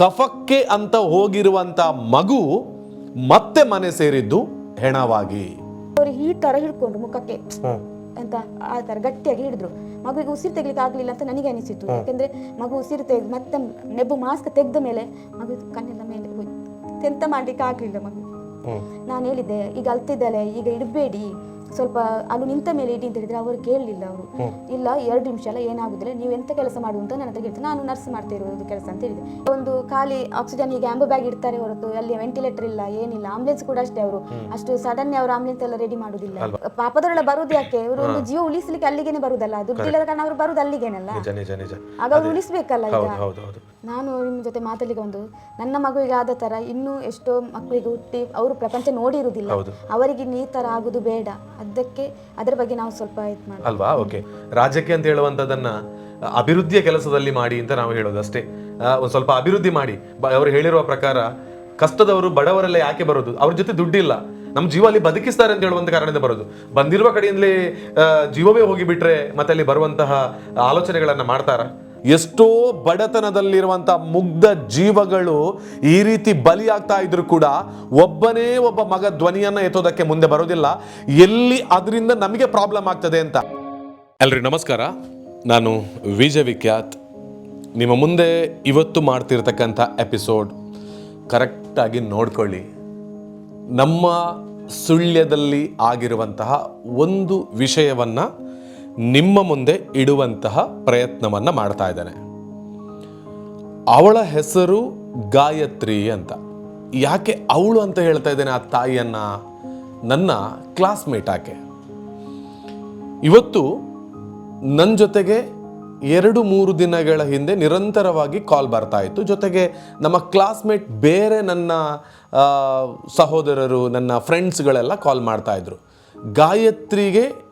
ಕಫಕ್ಕೆ ಅಂತ ಹೋಗಿರುವಂತ ಮಗು ಮತ್ತೆ ಮನೆ ಸೇರಿದ್ದು ಹೆಣವಾಗಿ. ಅವ್ರು ಈ ತರ ಹಿಡ್ಕೊಂಡ್ರು ಮುಖಕ್ಕೆ. ಅಂತ ಆ ತರ ಗಟ್ಟಿಯಾಗಿ ಹಿಡಿದ್ರು. ಮಗುವಿಗೆ ಉಸಿರು ತೆಗ್ಲಿಕ್ಕೆ ಆಗ್ಲಿಲ್ಲ ಅಂತ ನನಗೆ ಅನಿಸಿತು ಯಾಕಂದ್ರೆ ಮಗು ಉಸಿರು ತೆಗೆದು ಮತ್ತೆ ನೆಬ್ಬು ಮಾಸ್ಕ್ ತೆಗೆದ ಮೇಲೆ ಮಗು ಕಣ್ಣಿನ ಮೇಲೆ ಹೋಯ್ತು. ಎಂತ ಮಾಡ್ಲಿಕ್ಕೆ ಆಗ್ಲಿಲ್ಲ ಮಗು. ನಾನು ಹೇಳಿದ್ದೆ ಈಗ ಅಲ್ತಿದ್ದಾಳೆ ಈಗ ಇಡಬೇಡಿ. ಸ್ವಲ್ಪ ಅಲ್ಲಿ ನಿಂತ ಮೇಲೆ ಇಡಿ ಅಂತ ಹೇಳಿದ್ರೆ ಅವರು ಕೇಳಲಿಲ್ಲ ಅವರು. ಇಲ್ಲ ಎರಡು ನಿಮಿಷ ಎಲ್ಲ ಏನಾಗುದಿಲ್ಲ ನೀವು ಎಂತ ಕೆಲಸ ಮಾಡು ಅಂತ ನನ್ನ ಹತ್ರ ನಾನು ನರ್ಸ್ ಮಾಡ್ತಾ ಇರೋದು ಕೆಲಸ ಅಂತ ಹೇಳಿದೆ. ಒಂದು ಖಾಲಿ ಆಕ್ಸಿಜನ್ ಹೀಗೆ ಆಂಬು ಬ್ಯಾಗ್ ಇಡ್ತಾರೆ ಹೊರತು ಅಲ್ಲಿ ವೆಂಟಿಲೇಟರ್ ಇಲ್ಲ ಏನಿಲ್ಲ ಆಂಬುಲೆನ್ಸ್ ಕೂಡ ಅಷ್ಟೇ ಅವರು. ಅಷ್ಟು ಸಡನ್ ಅವರು ಆಂಬುಲೆನ್ಸ್ ಎಲ್ಲ ರೆಡಿ ಮಾಡುದಿಲ್ಲ. ಪಾಪದವರೆಲ್ಲ ಬರುದು ಯಾಕೆ? ಅವರು ಒಂದು ಜೀವ ಉಳಿಸ್ಲಿಕ್ಕೆ ಅಲ್ಲಿಗೇನೆ ಬರುದಲ್ಲ ದುಡ್ಡಿಲ್ಲದ ಕಾರಣ ಅವರು ಬರುದು ಅಲ್ಲಿಗೇನಲ್ಲ? ಆಗ ಅವ್ರು ಉಳಿಸ್ಬೇಕಲ್ಲ ಈಗ. ನಾನು ನಿಮ್ಮ ಜೊತೆ ಮಾತಾಡಲಿಕ್ಕೆ ಒಂದು ನನ್ನ ಮಗುವಿಗೆ ಆದ ತರ ಇನ್ನೂ ಎಷ್ಟೋ ಮಕ್ಕಳಿಗೆ ಹುಟ್ಟಿ ಅವರು ಪ್ರಪಂಚ ನೋಡಿರುವುದಿಲ್ಲ ಅವರಿಗೆ ಅವರಿಗೆ ಈ ತರ ಆಗುದು ಬೇಡ. ಅದಕ್ಕೆ ಅದರ ಬಗ್ಗೆ ನಾವು ಸ್ವಲ್ಪ ಅಲ್ವಾ? ಓಕೆ. ರಾಜ್ಯಕ್ಕೆ ಅಂತ ಹೇಳುವಂತದನ್ನ ಅಭಿವೃದ್ಧಿಯ ಕೆಲಸದಲ್ಲಿ ಮಾಡಿ ಅಂತ ನಾವು ಹೇಳೋದು ಅಷ್ಟೇ ಒಂದು ಸ್ವಲ್ಪ ಅಭಿವೃದ್ಧಿ ಮಾಡಿ. ಅವರು ಹೇಳಿರುವ ಪ್ರಕಾರ ಕಷ್ಟದವರು ಬಡವರೆಲ್ಲ ಯಾಕೆ ಬರೋದು? ಅವ್ರ ಜೊತೆ ದುಡ್ಡಿಲ್ಲ. ನಮ್ಮ ಜೀವ ಅಲ್ಲಿ ಬದುಕಿಸ್ತಾರೆ ಅಂತ ಹೇಳುವಂತ ಕಾರಣದಿಂದ ಬರೋದು. ಬಂದಿರುವ ಕಡೆಯಿಂದಲೇ ಜೀವವೇ ಹೋಗಿಬಿಟ್ರೆ ಮತ್ತೆ ಅಲ್ಲಿ ಬರುವಂತಹ ಆಲೋಚನೆಗಳನ್ನ ಮಾಡ್ತಾರ? ಎಷ್ಟೋ ಬಡತನದಲ್ಲಿರುವಂತ ಮುಗ್ಧ ಜೀವಗಳು ಈ ರೀತಿ ಬಲಿಯಾಗ್ತಾ ಇದ್ರು ಕೂಡ ಒಬ್ಬನೇ ಒಬ್ಬ ಮಗ ಧ್ವನಿಯನ್ನ ಎತ್ತೋದಕ್ಕೆ ಮುಂದೆ ಬರೋದಿಲ್ಲ. ಎಲ್ಲಿ ಅದರಿಂದ ನಮಗೆ ಪ್ರಾಬ್ಲಮ್ ಆಗ್ತದೆ ಅಂತ. ಅಲ್ರಿ ನಮಸ್ಕಾರ. ನಾನು ವಿಜಯ ವಿಖ್ಯಾತ್. ನಿಮ್ಮ ಮುಂದೆ ಇವತ್ತು ಮಾಡ್ತಿರ್ತಕ್ಕಂಥ ಎಪಿಸೋಡ್ ಕರೆಕ್ಟಾಗಿ ನೋಡ್ಕೊಳ್ಳಿ. ನಮ್ಮ ಸುಳ್ಯದಲ್ಲಿ ಆಗಿರುವಂತಹ ಒಂದು ವಿಷಯವನ್ನ ನಿಮ್ಮ ಮುಂದೆ ಇಡುವಂತಹ ಪ್ರಯತ್ನವನ್ನು ಮಾಡ್ತಾ ಇದ್ದಾನೆ. ಅವಳ ಹೆಸರು ಗಾಯತ್ರಿ ಅಂತ. ಯಾಕೆ ಅವಳು ಅಂತ ಹೇಳ್ತಾ ಇದ್ದೇನೆ ಆ ತಾಯಿಯನ್ನ? ನನ್ನ ಕ್ಲಾಸ್ಮೇಟ್ ಆಕೆ. ಇವತ್ತು ನನ್ನ ಜೊತೆಗೆ ಎರಡು ಮೂರು ದಿನಗಳ ಹಿಂದೆ ನಿರಂತರವಾಗಿ ಕಾಲ್ ಬರ್ತಾ ಇತ್ತು. ಜೊತೆಗೆ ನಮ್ಮ ಕ್ಲಾಸ್ಮೇಟ್ ಬೇರೆ ನನ್ನ ಸಹೋದರರು, ನನ್ನ ಫ್ರೆಂಡ್ಸ್ಗಳೆಲ್ಲ ಕಾಲ್ ಮಾಡ್ತಾಯಿದ್ರು ಗಾಯತ್ರಿಗೆ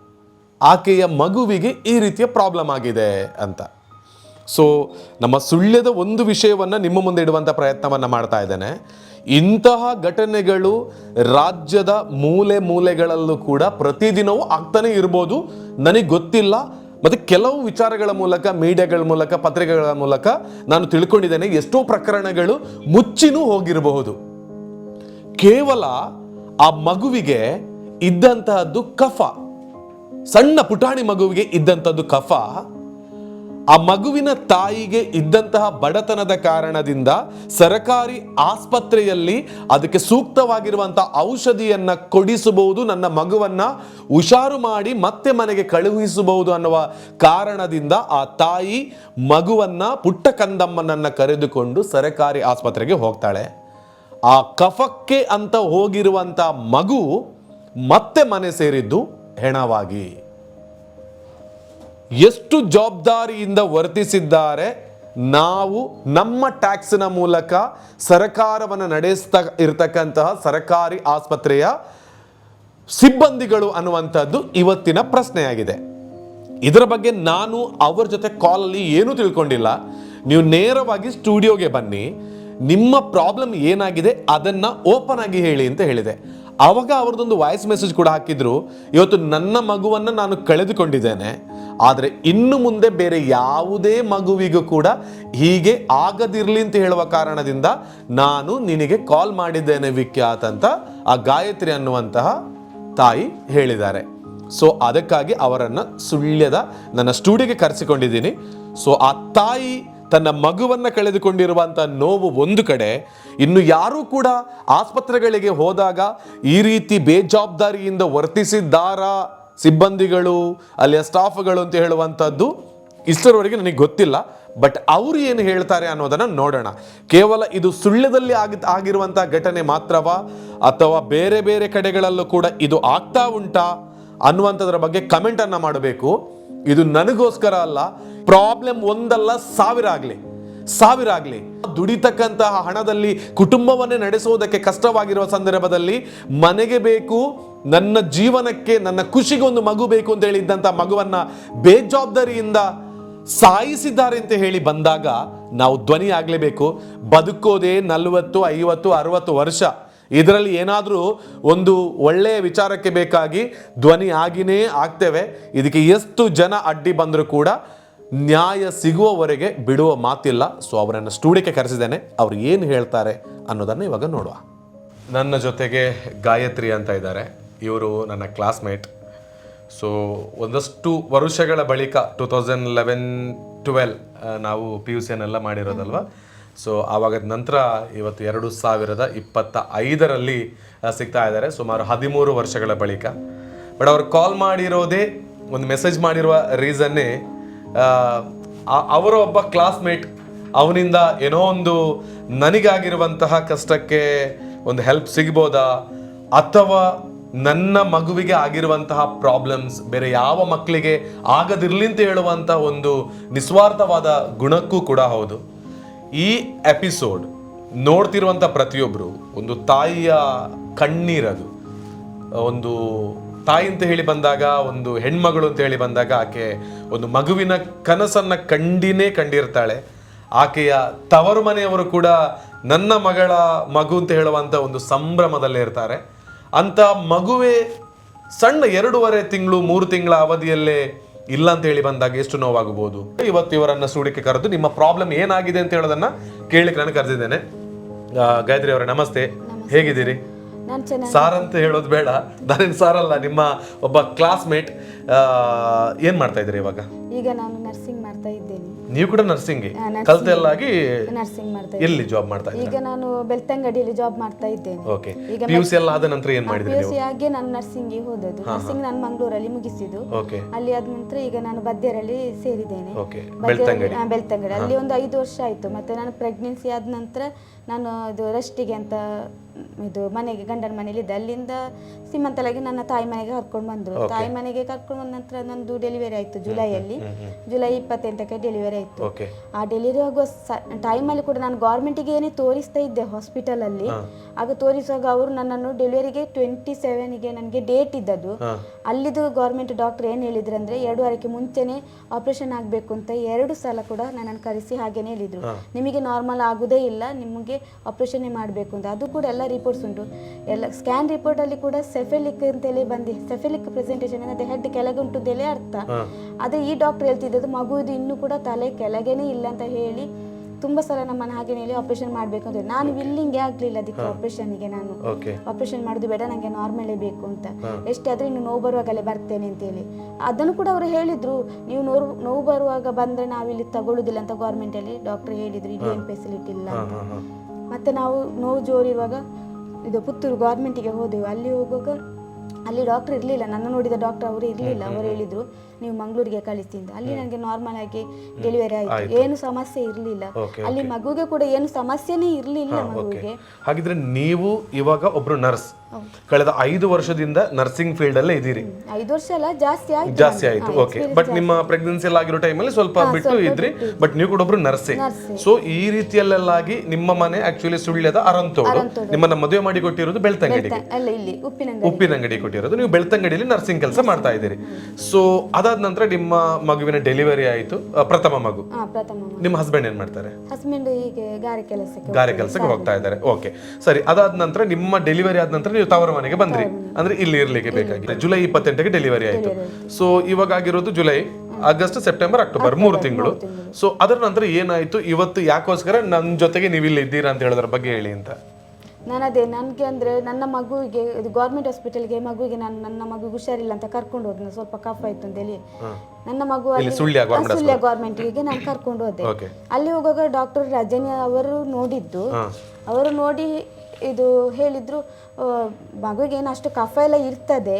ಆಕೆಯ ಮಗುವಿಗೆ ಈ ರೀತಿಯ ಪ್ರಾಬ್ಲಮ್ ಆಗಿದೆ ಅಂತ. ಸೊ ನಮ್ಮ ಸುಳ್ಯದ ಒಂದು ವಿಷಯವನ್ನು ನಿಮ್ಮ ಮುಂದೆ ಇಡುವಂಥ ಪ್ರಯತ್ನವನ್ನು ಮಾಡ್ತಾ ಇದ್ದೇನೆ. ಇಂತಹ ಘಟನೆಗಳು ರಾಜ್ಯದ ಮೂಲೆ ಮೂಲೆಗಳಲ್ಲೂ ಕೂಡ ಪ್ರತಿದಿನವೂ ಆಗ್ತಾನೆ ಇರ್ಬೋದು. ನನಗೆ ಗೊತ್ತಿಲ್ಲ. ಮತ್ತು ಕೆಲವು ವಿಚಾರಗಳ ಮೂಲಕ, ಮೀಡಿಯಾಗಳ ಮೂಲಕ, ಪತ್ರಿಕೆಗಳ ಮೂಲಕ ನಾನು ತಿಳ್ಕೊಂಡಿದ್ದೇನೆ. ಎಷ್ಟೋ ಪ್ರಕರಣಗಳು ಮುಚ್ಚಿನೂ ಹೋಗಿರಬಹುದು. ಕೇವಲ ಆ ಮಗುವಿಗೆ ಇದ್ದಂತಹದ್ದು ಕಫ. ಸಣ್ಣ ಪುಟಾಣಿ ಮಗುವಿಗೆ ಇದ್ದಂಥದ್ದು ಕಫ, ಆ ಮಗುವಿನ ತಾಯಿಗೆ ಇದ್ದಂತಹ ಬಡತನದ ಕಾರಣದಿಂದ ಸರಕಾರಿ ಆಸ್ಪತ್ರೆಯಲ್ಲಿ ಅದಕ್ಕೆ ಸೂಕ್ತವಾಗಿರುವಂತಹ ಔಷಧಿಯನ್ನ ಕೊಡಿಸಬಹುದು, ನನ್ನ ಮಗುವನ್ನ ಹುಷಾರು ಮಾಡಿ ಮತ್ತೆ ಮನೆಗೆ ಕಳುಹಿಸಬಹುದು ಅನ್ನುವ ಕಾರಣದಿಂದ ಆ ತಾಯಿ ಮಗುವನ್ನ ಪುಟ್ಟ ಕಂದಮ್ಮನನ್ನ ಕರೆದುಕೊಂಡು ಸರಕಾರಿ ಆಸ್ಪತ್ರೆಗೆ ಹೋಗ್ತಾಳೆ. ಆ ಕಫಕ್ಕೆ ಅಂತ ಹೋಗಿರುವಂತ ಮಗು ಮತ್ತೆ ಮನೆ ಸೇರಿದ್ದು ಹೆಣವಾಗಿ. ಎಷ್ಟು ಜವಾಬ್ದಾರಿಯಿಂದ ವರ್ತಿಸಿದ್ದಾರೆ, ನಾವು ನಮ್ಮ ಟ್ಯಾಕ್ಸಿನ ಮೂಲಕ ಸರಕಾರವನ್ನು ನಡೆಸ್ತಾ ಇರತಕ್ಕಂತಹ ಸರಕಾರಿ ಆಸ್ಪತ್ರೆಯ ಸಿಬ್ಬಂದಿಗಳು ಅನ್ನುವಂಥದ್ದು ಇವತ್ತಿನ ಪ್ರಶ್ನೆಯಾಗಿದೆ. ಇದರ ಬಗ್ಗೆ ನಾನು ಅವ್ರ ಜೊತೆ ಕಾಲಲ್ಲಿ ಏನೂ ತಿಳ್ಕೊಂಡಿಲ್ಲ. ನೀವು ನೇರವಾಗಿ ಸ್ಟುಡಿಯೋಗೆ ಬನ್ನಿ. ನಿಮ್ಮ ಪ್ರಾಬ್ಲಮ್ ಏನಾಗಿದೆ ಅದನ್ನ ಓಪನ್ ಆಗಿ ಹೇಳಿ ಅಂತ ಹೇಳಿದೆ. ಆವಾಗ ಅವ್ರದ್ದೊಂದು ವಾಯ್ಸ್ ಮೆಸೇಜ್ ಕೂಡ ಹಾಕಿದ್ರು, ಇವತ್ತು ನನ್ನ ಮಗುವನ್ನು ನಾನು ಕಳೆದುಕೊಂಡಿದ್ದೇನೆ, ಆದರೆ ಇನ್ನು ಮುಂದೆ ಬೇರೆ ಯಾವುದೇ ಮಗುವಿಗೂ ಕೂಡ ಹೀಗೆ ಆಗದಿರಲಿ ಅಂತ ಹೇಳುವ ಕಾರಣದಿಂದ ನಾನು ನಿನಗೆ ಕಾಲ್ ಮಾಡಿದ್ದೇನೆ ವಿಖ್ಯಾತ್ ಅಂತ ಆ ಗಾಯತ್ರಿ ಅನ್ನುವಂತಹ ತಾಯಿ ಹೇಳಿದ್ದಾರೆ. ಸೊ ಅದಕ್ಕಾಗಿ ಅವರನ್ನು ಸುಳ್ಯದ ನನ್ನ ಸ್ಟುಡಿಯೋಗೆ ಕರೆಸಿಕೊಂಡಿದ್ದೀನಿ. ಸೊ ಆ ತಾಯಿ ತನ್ನ ಮಗುವನ್ನು ಕಳೆದುಕೊಂಡಿರುವಂಥ ನೋವು ಒಂದು ಕಡೆ, ಇನ್ನು ಯಾರೂ ಕೂಡ ಆಸ್ಪತ್ರೆಗಳಿಗೆ ಹೋದಾಗ ಈ ರೀತಿ ಬೇಜವಾಬ್ದಾರಿಯಿಂದ ವರ್ತಿಸಿದ್ದಾರಾ ಸಿಬ್ಬಂದಿಗಳು, ಅಲ್ಲಿಯ ಸ್ಟಾಫ್ಗಳು ಅಂತ ಹೇಳುವಂಥದ್ದು ಇಷ್ಟರವರೆಗೆ ನನಗೆ ಗೊತ್ತಿಲ್ಲ. ಬಟ್ ಅವರು ಏನು ಹೇಳ್ತಾರೆ ಅನ್ನೋದನ್ನು ನೋಡೋಣ. ಕೇವಲ ಇದು ಸುಳ್ಳ್ಯದಲ್ಲಿ ಆಗಿ ಆಗಿರುವಂಥ ಘಟನೆ ಮಾತ್ರವಾ? ಅಥವಾ ಬೇರೆ ಬೇರೆ ಕಡೆಗಳಲ್ಲೂ ಕೂಡ ಇದು ಆಗ್ತಾ ಉಂಟಾ ಅನ್ನುವಂಥದ್ರ ಬಗ್ಗೆ ಕಮೆಂಟನ್ನು ಮಾಡಬೇಕು. ಇದು ನನಗೋಸ್ಕರ ಅಲ್ಲ ಪ್ರಾಬ್ಲಮ್ ಒಂದಲ್ಲ ಸಾವಿರ ಆಗಲಿ ಸಾವಿರ ಆಗಲಿ ದುಡಿತಕ್ಕಂತಹ ಹಣದಲ್ಲಿ ಕುಟುಂಬವನ್ನೇ ನಡೆಸುವುದಕ್ಕೆ ಕಷ್ಟವಾಗಿರುವ ಸಂದರ್ಭದಲ್ಲಿ ಮನೆಗೆ ಬೇಕು, ನನ್ನ ಜೀವನಕ್ಕೆ, ನನ್ನ ಖುಷಿಗೆ ಒಂದು ಮಗು ಬೇಕು ಅಂತ ಹೇಳಿದ್ದಂಥ ಮಗುವನ್ನ ಬೇಜವಾಬ್ದಾರಿಯಿಂದ ಸಾಯಿಸಿದ್ದಾರೆ ಅಂತ ಹೇಳಿ ಬಂದಾಗ ನಾವು ಧ್ವನಿ ಆಗಲೇಬೇಕು. ಬದುಕೋದೇ ನಲವತ್ತು, ಐವತ್ತು, ಅರವತ್ತು ವರ್ಷ. ಇದರಲ್ಲಿ ಏನಾದರೂ ಒಂದು ಒಳ್ಳೆಯ ವಿಚಾರಕ್ಕೆ ಬೇಕಾಗಿ ಧ್ವನಿ ಆಗಿನೇ ಆಗ್ತೇವೆ. ಇದಕ್ಕೆ ಎಷ್ಟು ಜನ ಅಡ್ಡಿ ಬಂದರೂ ಕೂಡ ನ್ಯಾಯ ಸಿಗುವವರೆಗೆ ಬಿಡುವ ಮಾತಿಲ್ಲ. ಸೊ ಅವರನ್ನು ಸ್ಟುಡಿಯೋಕ್ಕೆ ಕರೆಸಿದ್ದೇನೆ. ಅವ್ರು ಏನು ಹೇಳ್ತಾರೆ ಅನ್ನೋದನ್ನು ಇವಾಗ ನೋಡುವ. ನನ್ನ ಜೊತೆಗೆ ಗಾಯತ್ರಿ ಅಂತ ಇದ್ದಾರೆ. ಇವರು ನನ್ನ ಕ್ಲಾಸ್ಮೇಟ್ ಸೊ ಒಂದಷ್ಟು ವರ್ಷಗಳ ಬಳಿಕ ಟೂ ತೌಸಂಡ್ ಲೆವೆನ್ ಟ್ವೆಲ್ ನಾವು ಪಿ ಯು ಸಿಯನ್ನೆಲ್ಲ ಮಾಡಿರೋದಲ್ವ? ಸೊ ಆವಾಗ ನಂತರ ಇವತ್ತು ಎರಡು ಸಾವಿರದ ಇಪ್ಪತ್ತ ಐದರಲ್ಲಿ ಸಿಗ್ತಾ ಇದ್ದಾರೆ. ಸುಮಾರು ಹದಿಮೂರು ವರ್ಷಗಳ ಬಳಿಕ. ಬಟ್ ಅವ್ರು ಕಾಲ್ ಮಾಡಿರೋದೇ, ಒಂದು ಮೆಸೇಜ್ ಮಾಡಿರುವ ರೀಸನ್ನೇ ಅವರ ಒಬ್ಬ ಕ್ಲಾಸ್ಮೇಟ್ ಅವನಿಂದ ಏನೋ ಒಂದು ನನಗಾಗಿರುವಂತಹ ಕಷ್ಟಕ್ಕೆ ಒಂದು ಹೆಲ್ಪ್ ಸಿಗ್ಬೋದಾ? ಅಥವಾ ನನ್ನ ಮಗುವಿಗೆ ಆಗಿರುವಂತಹ ಪ್ರಾಬ್ಲಮ್ಸ್ ಬೇರೆ ಯಾವ ಮಕ್ಕಳಿಗೆ ಆಗದಿರಲಿ ಅಂತ ಹೇಳುವಂಥ ಒಂದು ನಿಸ್ವಾರ್ಥವಾದ ಗುಣಕ್ಕೂ ಕೂಡ ಹೌದು. ಈ ಎಪಿಸೋಡ್ ನೋಡ್ತಿರುವಂಥ ಪ್ರತಿಯೊಬ್ಬರು ಒಂದು ತಾಯಿಯ ಕಣ್ಣೀರದು, ಒಂದು ತಾಯಿ ಅಂತ ಹೇಳಿ ಬಂದಾಗ ಒಂದು ಹೆಣ್ಮಗಳು ಅಂತ ಹೇಳಿ ಬಂದಾಗ ಆಕೆ ಒಂದು ಮಗುವಿನ ಕನಸನ್ನ ಕಂಡಿನೇ ಕಂಡಿರ್ತಾಳೆ. ಆಕೆಯ ತವರು ಮನೆಯವರು ಕೂಡ ನನ್ನ ಮಗಳ ಮಗು ಅಂತ ಹೇಳುವಂತ ಒಂದು ಸಂಭ್ರಮದಲ್ಲೇ ಇರ್ತಾರೆ. ಅಂತ ಮಗುವೇ ಸಣ್ಣ ಎರಡೂವರೆ ತಿಂಗಳು ಮೂರು ತಿಂಗಳ ಅವಧಿಯಲ್ಲೇ ಇಲ್ಲ ಅಂತ ಹೇಳಿ ಬಂದಾಗ ಎಷ್ಟು ನೋವಾಗಬಹುದು? ಇವತ್ತು ಇವರನ್ನ ಸೂಡಿಕೆ ಕರೆದು ನಿಮ್ಮ ಪ್ರಾಬ್ಲಮ್ ಏನಾಗಿದೆ ಅಂತ ಹೇಳೋದನ್ನ ಕೇಳಿಕ್ ನಾನು ಕರೆದಿದ್ದೇನೆ. ಗಾಯತ್ರಿ ಅವರೇ ನಮಸ್ತೆ. ಹೇಗಿದ್ದೀರಿ? ಸಾರ್ ಅಂತ ಹೇಳೋದು ಬೇಡ. ನಾನೇನು ಸಾರ್ ಅಲ್ಲ ನಿಮ್ಮ ಒಬ್ಬ ಕ್ಲಾಸ್ಮೇಟ್ ಏನ್ ಮಾಡ್ತಾ ಇದ್ದೀರಿ ಇವಾಗ? ಈಗ ನಾನು ನರ್ಸಿಂಗ್ ಮಾಡ್ತಾ ಇದ್ದೇನೆ. ನೀವು ಕೂಡ ನರ್ಸಿಂಗ್. ಕಲ್ತೆಲ್ಲಾಗಿ ನರ್ಸಿಂಗ್ ಮಾಡ್ತಾ ಎಲ್ಲಿ ಜಾಬ್ ಮಾಡ್ತಾ ಈಗ ನಾನು ಬೆಳ್ತಂಗಡಿಯಲ್ಲಿ ಜಾಬ್ ಮಾಡ್ತಾ ಇದ್ದೇನೆ. ಓಕೆ. ಈಗ ಪಿ ಯು ಸಿ ಎಲ್ಲ ಆದ ನಂತರ ಏನ್ ಮಾಡಿದ್ರಿ ಯು ಸಿ ಆಗಿ ನಾನು ನರ್ಸಿಂಗ್ಗೆ ಹೋದದ್ದು. ನರ್ಸಿಂಗ್ ನಾನು ಮಂಗಳೂರಲ್ಲಿ ಮುಗಿಸಿದ್ದು. ಓಕೆ. ಅಲ್ಲಿ ಆದ ನಂತರ ಈಗ ನಾನು ಬದ್ದೇರಲ್ಲಿ ಸೇರಿದ್ದೇನೆ. ಓಕೆ. ಬೆಳ್ತಂಗಡಿ. ಬೆಳ್ತಂಗಡಿ. ಅಲ್ಲಿ ಒಂದು ಐದು ವರ್ಷ ಆಯ್ತು. ಮತ್ತೆ ನಾನು ಪ್ರೆಗ್ನೆನ್ಸಿ ಆದ ನಂತರ ನಾನು ಇದು ರೆಸ್ಟಿಗೆ ಅಂತ ಇದು ಮನೆಗೆ ಗಂಡನ ಮನೇಲಿ ಇದ್ದೆ. ಅಲ್ಲಿಂದ ಸೀಮಂತಲಾಗಿ ನನ್ನ ತಾಯಿ ಮನೆಗೆ ಕರ್ಕೊಂಡು ಬಂದರು. ತಾಯಿ ಮನೆಗೆ ಕರ್ಕೊಂಡು ಬಂದ ನಂತರ ನಂದು ಡೆಲಿವರಿ ಆಯ್ತು ಜುಲೈಯಲ್ಲಿ. ಜುಲೈ ಇಪ್ಪತ್ತೆಂಟಕ್ಕೆ ಡೆಲಿವರಿ ಆಯ್ತು. ಆ ಡೆಲಿವರಿ ಆಗುವ ಟೈಮಲ್ಲಿ ಕೂಡ ನಾನು ಗೌರ್ಮೆಂಟಿಗೆ ಏನೇ ತೋರಿಸ್ತಾ ಇದ್ದೆ ಹಾಸ್ಪಿಟಲಲ್ಲಿ ಆಗ ತೋರಿಸುವಾಗ ಅವರು ನನ್ನನ್ನು ಡೆಲಿವರಿಗೆ ಟ್ವೆಂಟಿ ಸೆವೆನ್ಗೆ ನನಗೆ ಡೇಟ್ ಇದ್ದದ್ದು. ಅಲ್ಲಿದು ಗೌರ್ಮೆಂಟ್ ಡಾಕ್ಟರ್ ಏನು ಹೇಳಿದ್ರು ಅಂದರೆ ಎರಡು ವಾರಕ್ಕೆ ಮುಂಚೆನೇ ಆಪರೇಷನ್ ಆಗಬೇಕು ಅಂತ ಎರಡು ಸಲ ಕೂಡ ನನ್ನನ್ನು ಕರೆಸಿ ಹಾಗೇನೆ ಹೇಳಿದರು. ನಿಮಗೆ ನಾರ್ಮಲ್ ಆಗೋದೇ ಇಲ್ಲ ನಿಮಗೆ ಆಪರೇಷನ್ನೇ ಮಾಡಬೇಕು ಅಂತ. ಅದು ಕೂಡ ಎಲ್ಲ ರಿಪೋರ್ಟ್ಸ್ ಉಂಟು. ಎಲ್ಲ ಸ್ಕ್ಯಾನ್ ರಿಪೋರ್ಟಲ್ಲಿ ಕೂಡ ಸೆಫೆಲಿಕ್ ಅಂತೇಳಿ ಬಂದಿ ಸೆಫೆಲಿಕ್ ಪ್ರೆಸೆಂಟೇಷನ್ ಅಂದರೆ ಹೆಡ್ ಕೆಳಗೆ ಉಂಟು ಅಂತೇಳಿ ಅರ್ಥ. ಅದೇ ಈ ಡಾಕ್ಟರ್ ಹೇಳ್ತಿದ್ದದ್ದು ಮಗುವಿದು ಇನ್ನೂ ಕೂಡ ತಲೆ ಕೆಳಗೇನೆ ಇಲ್ಲ ಅಂತ ಹೇಳಿ ತುಂಬ ಸಲ ನಮ್ಮನ್ನು ಹಾಗೆ ಹೇಳಿ ಆಪರೇಷನ್ ಮಾಡಬೇಕು ಅಂತ ನಾನು ವಿಲ್ಲಿಂಗ್ ಆಗಲಿಲ್ಲ ಅದಕ್ಕೆ ಆಪರೇಷನ್ಗೆ ನಾನು. ಆಪರೇಷನ್ ಮಾಡೋದು ಬೇಡ ನನಗೆ ನಾರ್ಮಲೇ ಬೇಕು ಅಂತ. ಎಷ್ಟೇ ಆದರೂ ಇನ್ನು ನೋವು ಬರುವಾಗಲೇ ಬರ್ತೇನೆ ಅಂತೇಳಿ ಅದನ್ನು ಕೂಡ ಅವರು ಹೇಳಿದ್ರು. ನೀವು ನೋವು ನೋವು ಬರುವಾಗ ಬಂದರೆ ನಾವಿಲ್ಲಿ ತಗೊಳ್ಳುದಿಲ್ಲ ಅಂತ ಗೌರ್ಮೆಂಟಲ್ಲಿ ಡಾಕ್ಟರ್ ಹೇಳಿದ್ರು. ಇಲ್ಲಿ ಏನು ಫೆಸಿಲಿಟಿ ಇಲ್ಲ ಅಂತ. ಮತ್ತೆ ನಾವು ನೋವು ಜೋರಿರುವಾಗ ಇದು ಪುತ್ತೂರು ಗೌರ್ಮೆಂಟಿಗೆ ಹೋದೆವು. ಅಲ್ಲಿ ಹೋಗುವಾಗ ಅಲ್ಲಿ ಡಾಕ್ಟರ್ ಇರಲಿಲ್ಲ. ನನ್ನ ನೋಡಿದ ಡಾಕ್ಟರ್ ಅವರು ಇರಲಿಲ್ಲ. ಅವರು ಹೇಳಿದ್ರು ನೀವು ಮಂಗಳೂರಿಗೆ ಕಳಿಸಿ ಅಂತ. ಅಲ್ಲಿ ನನಗೆ ನಾರ್ಮಲ್ ಆಗಿ ಡೆಲಿವರಿ ಆಯಿತು. ಏನು ಸಮಸ್ಯೆ ಇರಲಿಲ್ಲ. ಅಲ್ಲಿ ಮಗುಗೆ ಕೂಡ ಏನು ಸಮಸ್ಯೆನೇ ಇರಲಿಲ್ಲ ಮಗುವಿಗೆ. ಹಾಗಿದ್ರೆ ನೀವು ಇವಾಗ ಒಬ್ರು ನರ್ಸ್ ಕಳೆದ ಐದು ವರ್ಷದಿಂದ ನರ್ಸಿಂಗ್ ಫೀಲ್ಡ್ ಅಲ್ಲೇ ಇದ್ದೀರಿ. ಐದು ವರ್ಷ ಅಲ್ಲ ಜಾಸ್ತಿ ಆಯ್ತು ಜಾಸ್ತಿ ಆಯ್ತು. ಓಕೆ. ಬಟ್ ನಿಮ್ಮ ಪ್ರೆಗ್ನೆನ್ಸಿ ಎಲ್ಲ ಆಗಿರೋ ಟೈಮಲ್ಲಿ ಸ್ವಲ್ಪ ಬಿಟ್ಟು ಇದ್ರಿ. ಬಟ್ ನೀವು ಕೂಡ ಒಬ್ರು ನರ್ಸೆ ಸೊ ಈ ರೀತಿಯಲ್ಲೆಲ್ಲಾಗಿ ನಿಮ್ಮ ಮನೆ ಆಕ್ಚುಲಿ ಸುಳ್ಯದ ಅರಂತೋಡು. ನಿಮ್ಮನ್ನ ಮದುವೆ ಮಾಡಿ ಕೊಟ್ಟಿರೋದು ಬೆಳ್ತಂಗಡಿಗೆ. ಅಲ್ಲ ಇಲ್ಲಿ ಉಪ್ಪಿನಂಗಡಿ ಉಪ್ಪಿನಂಗಡಿ ಕೊಟ್ಟಿರೋದು ನೀವು ಬೆಳ್ತಂಗಡಿಯಲ್ಲಿ ನರ್ಸಿಂಗ್ ಕೆಲಸ ಮಾಡ್ತಾ ಇದ್ದೀರಿ. ಸೊ ಅದಾದ ನಂತರ ನಿಮ್ಮ ಮಗುವಿನ ಡೆಲಿವರಿ ಆಯಿತು. ಪ್ರಥಮ ಮಗು. ಹಾ ಪ್ರಥಮ ನಿಮ್ಮ ಹಸ್ಬೆಂಡ್ ಏನ್ ಮಾಡ್ತಾರೆ? ಹಸ್ಬೆಂಡ್ ಹೀಗೆ ಗಾರೆ ಕೆಲಸಕ್ಕೆ ಗಾರೆ ಕೆಲಸಕ್ಕೆ ಹೋಗ್ತಾ ಇದ್ದಾರೆ. ಓಕೆ ಸರಿ ಅದಾದ ನಂತರ ನಿಮ್ಮ ಡೆಲಿವರಿ ಆದ ನಂತರ ನೀವು ತವರ ಮನೆಗೆ ಬಂದ್ರಿ. ಅಂದ್ರೆ ಇಲ್ಲಿ ಇರ್ಲಿಕ್ಕೆ ಬೇಕಾಗಿದೆ. ಜುಲೈ ಇಪ್ಪತ್ತೆಂಟಕ್ಕೆ ಡೆಲಿವರಿ ಆಯಿತು. ಸೊ ಇವಾಗ ಆಗಿರೋದು ಜುಲೈ ಆಗಸ್ಟ್ ಸೆಪ್ಟೆಂಬರ್ ಅಕ್ಟೋಬರ್ ಮೂರು ತಿಂಗಳು. ಸೊ ಅದರ ನಂತರ ಏನಾಯ್ತು? ಇವತ್ತು ಯಾಕೋಸ್ಕರ ನನ್ನ ಜೊತೆಗೆ ನೀವು ಇಲ್ಲಿ ಇದ್ದೀರಾ ಅಂತ ಹೇಳೋದ್ರ ಬಗ್ಗೆ ಹೇಳಿ ಅಂತ. ನಾನು ಅದೇ ನನಗೆ ಅಂದರೆ ನನ್ನ ಮಗುವಿಗೆ ಇದು ಗೌರ್ಮೆಂಟ್ ಹಾಸ್ಪಿಟಲ್ಗೆ ಮಗುವಿಗೆ ನಾನು ನನ್ನ ಮಗು ಹುಷಾರಿಲ್ಲ ಅಂತ ಕರ್ಕೊಂಡು ಹೋದ್ನ ಸ್ವಲ್ಪ ಕಫ ಆಯ್ತು ಅಂತ ಹೇಳಿ. ನನ್ನ ಮಗು ಅಲ್ಲಿ- ಸುಳ್ಯ ಗೌರ್ಮೆಂಟ್ಗೆ ನಾನು ಕರ್ಕೊಂಡು ಹೋದೆ. ಅಲ್ಲಿ ಹೋಗುವಾಗ ಡಾಕ್ಟರ್ ರಜನಿ ಅವರು ನೋಡಿದ್ದು. ಅವರು ನೋಡಿ ಇದು ಹೇಳಿದ್ರು ಮಗುವಿಗೆ ಮಗುಗೆ ಏನು ಅಷ್ಟು ಕಫ ಎಲ್ಲ ಇರ್ತದೆ.